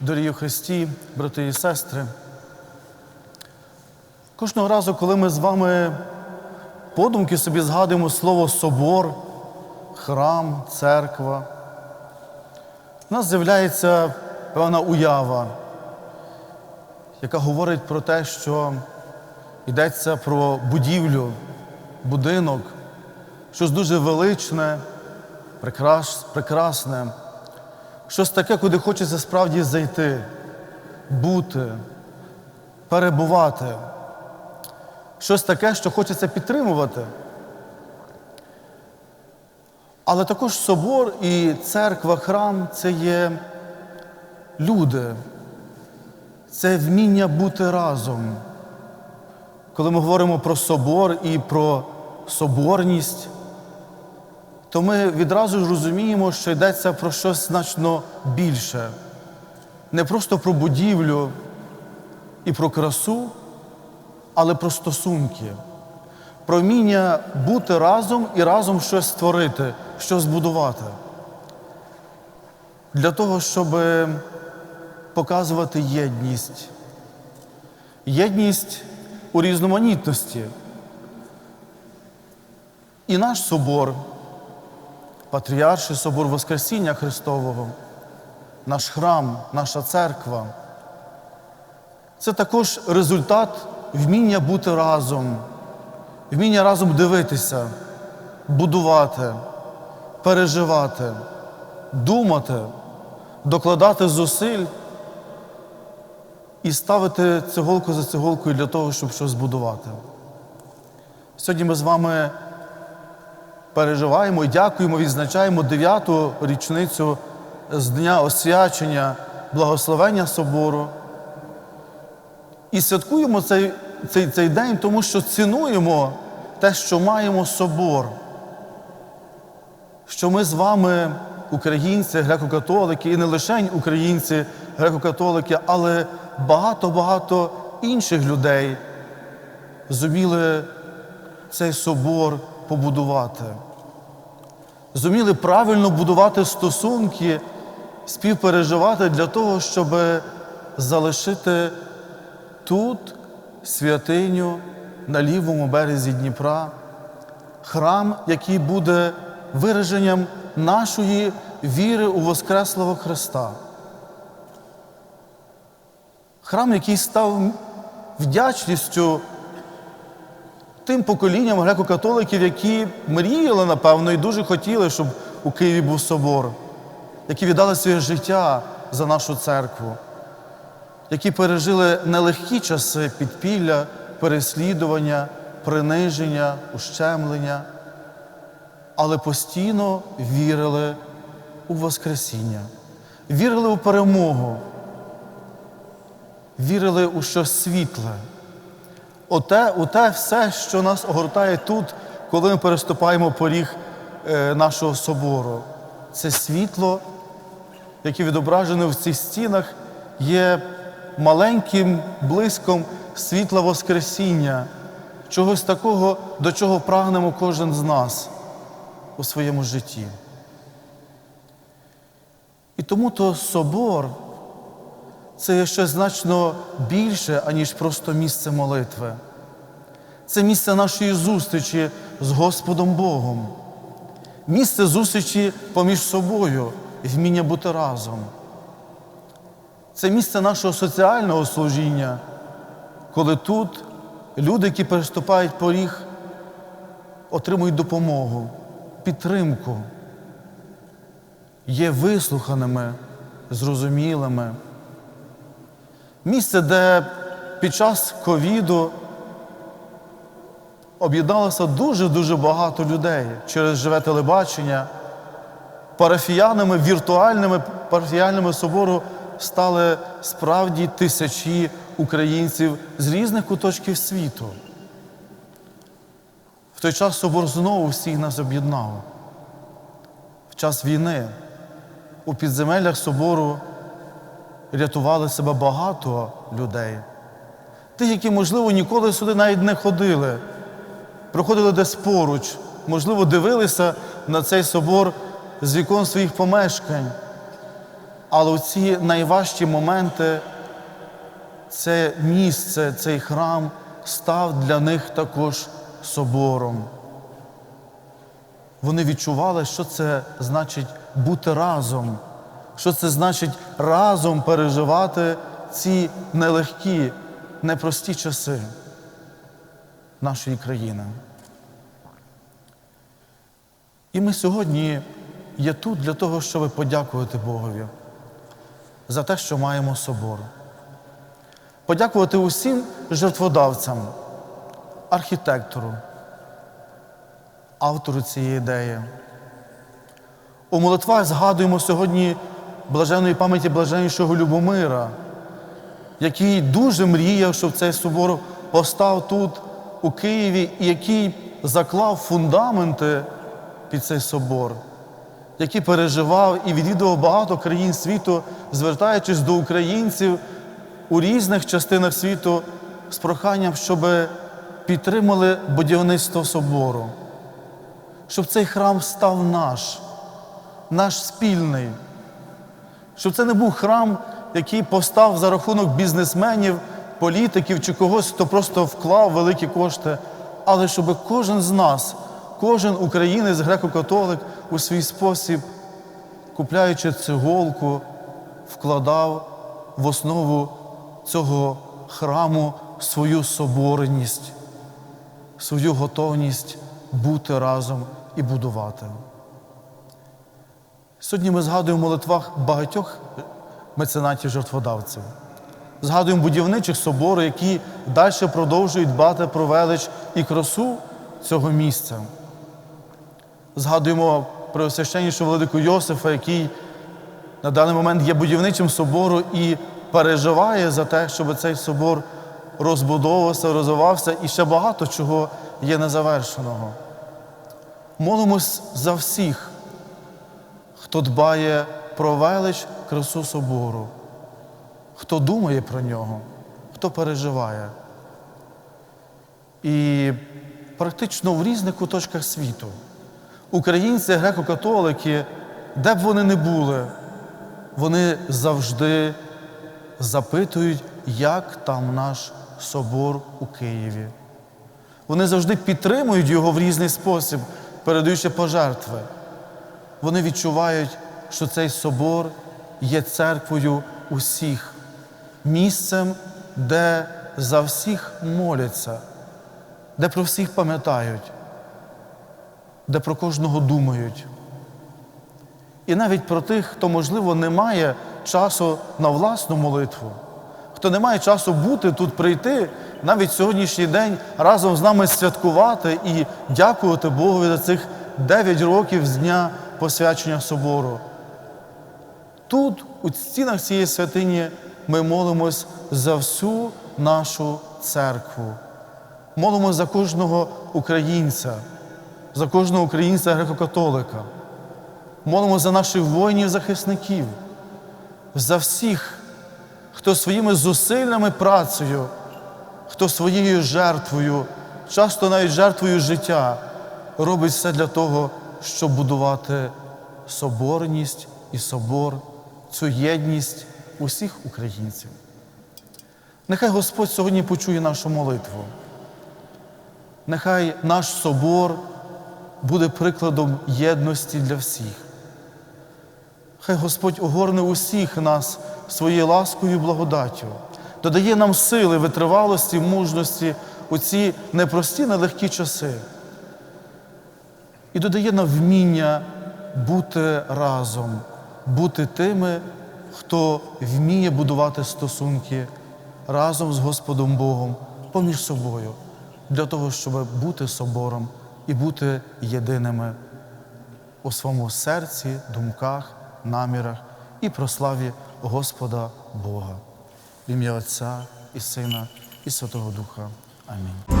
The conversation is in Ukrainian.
Дорогі Христі, брати і сестри, кожного разу, коли ми з вами подумки собі згадуємо слово собор, храм, церква, в нас з'являється певна уява, яка говорить про те, що йдеться про будівлю, будинок, щось дуже величне, прекрас- прекрасне щось таке, куди хочеться справді зайти, бути, перебувати. Щось таке, що хочеться підтримувати. Але також собор і церква, храм це є люди, це вміння бути разом. Коли ми говоримо про собор і про соборність, то ми відразу ж розуміємо, що йдеться про щось значно більше. Не просто про будівлю і про красу, але про стосунки, про вміння бути разом і разом щось створити, щось збудувати. Для того, щоб показувати єдність. Єдність у різноманітності. І наш собор. Патріарший собор Воскресіння Христового, наш храм, наша церква. Це також результат вміння бути разом, вміння разом дивитися, будувати, переживати, думати, докладати зусиль і ставити цеголку за цеголкою для того, щоб щось збудувати. Сьогодні ми з вами переживаємо і дякуємо, відзначаємо дев'яту річницю з дня освячення благословення собору. І святкуємо цей, цей, цей день, тому що цінуємо те, що маємо собор. Що ми з вами, українці, греко-католики, і не лише українці, греко-католики, але багато-багато інших людей зуміли цей собор побудувати. Зуміли правильно будувати стосунки, співпереживати для того, щоб залишити тут святиню на лівому березі Дніпра, храм, який буде вираженням нашої віри у Воскреслого Христа. Храм, який став вдячністю тим поколінням греко-католиків, які мріяли, напевно, і дуже хотіли, щоб у Києві був собор, які віддали своє життя за нашу церкву, які пережили нелегкі часи підпілля, переслідування, приниження, ущемлення, але постійно вірили у Воскресіння, вірили у перемогу, вірили у щось світле. Оте, оте все, що нас огортає тут, коли ми переступаємо поріг е, нашого собору. Це світло, яке відображене в цих стінах, є маленьким блиском світла Воскресіння, чогось такого, до чого прагнемо кожен з нас у своєму житті. І тому то собор це є щось значно більше, аніж просто місце молитви. Це місце нашої зустрічі з Господом Богом, місце зустрічі поміж собою і вміння бути разом. Це місце нашого соціального служіння, коли тут люди, які переступають поріг, отримують допомогу, підтримку, є вислуханими, зрозумілими. Місце, де під час ковіду об'єдналося дуже-дуже багато людей через живе телебачення. Парафіянами, віртуальними парафіяльними собору стали справді тисячі українців з різних куточків світу. В той час собор знову всіх нас об'єднав. В час війни у підземеллях собору рятували себе багато людей. Тих, які, можливо, ніколи сюди навіть не ходили, проходили десь поруч, можливо, дивилися на цей собор з вікон своїх помешкань. Але у ці найважчі моменти це місце, цей храм став для них також собором. Вони відчували, що це значить бути разом, що це значить разом переживати ці нелегкі, непрості часи нашої країни. І ми сьогодні є тут для того, щоб подякувати Богові за те, що маємо собор. Подякувати усім жертводавцям, архітектору, автору цієї ідеї. У молитвах згадуємо сьогодні блаженної пам'яті блаженнішого Любомира, який дуже мріяв, щоб цей собор постав тут, у Києві, і який заклав фундаменти під цей собор, який переживав і відвідував багато країн світу, звертаючись до українців у різних частинах світу з проханням, щоб підтримали будівництво собору, щоб цей храм став наш, наш спільний, щоб це не був храм, який постав за рахунок бізнесменів, політиків чи когось, хто просто вклав великі кошти, але щоб кожен з нас, кожен українець, греко-католик у свій спосіб, купляючи цеголку, вкладав в основу цього храму свою соборність, свою готовність бути разом і будувати. Сьогодні ми згадуємо в молитвах багатьох меценатів жертводавців. Згадуємо будівничих собору, які далі продовжують дбати про велич і красу цього місця. Згадуємо про священнішого владику Йосифа, який на даний момент є будівничим собору і переживає за те, щоб цей собор розбудовувався, розвивався і ще багато чого є незавершеного. Молимось за всіх, хто дбає про велич красу собору, хто думає про нього, хто переживає. І практично в різних куточках світу українці, греко-католики, де б вони не були, вони завжди запитують, як там наш собор у Києві. Вони завжди підтримують його в різний спосіб, передаючи пожертви. Вони відчувають, що цей собор є церквою усіх, місцем, де за всіх моляться, де про всіх пам'ятають, де про кожного думають. І навіть про тих, хто, можливо, не має часу на власну молитву, хто не має часу бути тут, прийти, навіть сьогоднішній день разом з нами святкувати і дякувати Богові за цих 9 років з дня посвячення собору. Тут, у стінах цієї святині, ми молимось за всю нашу церкву. Молимось за кожного українця, за кожного українця греко-католика. Молимо за наших воїнів-захисників, за всіх, хто своїми зусиллями працею, хто своєю жертвою, часто навіть жертвою життя, робить все для того, щоб будувати соборність і собор, цю єдність усіх українців. Нехай Господь сьогодні почує нашу молитву. Нехай наш собор буде прикладом єдності для всіх. Хай Господь огорне усіх нас своєю ласкою і благодаттю, додає нам сили, витривалості, мужності у ці непрості, нелегкі часи. І додає нам вміння бути разом, бути тими, хто вміє будувати стосунки разом з Господом Богом поміж собою, для того, щоб бути собором і бути єдиними у своєму серці, думках, намірах і прославі Господа Бога. В ім'я Отця і Сина, і Святого Духа. Амінь.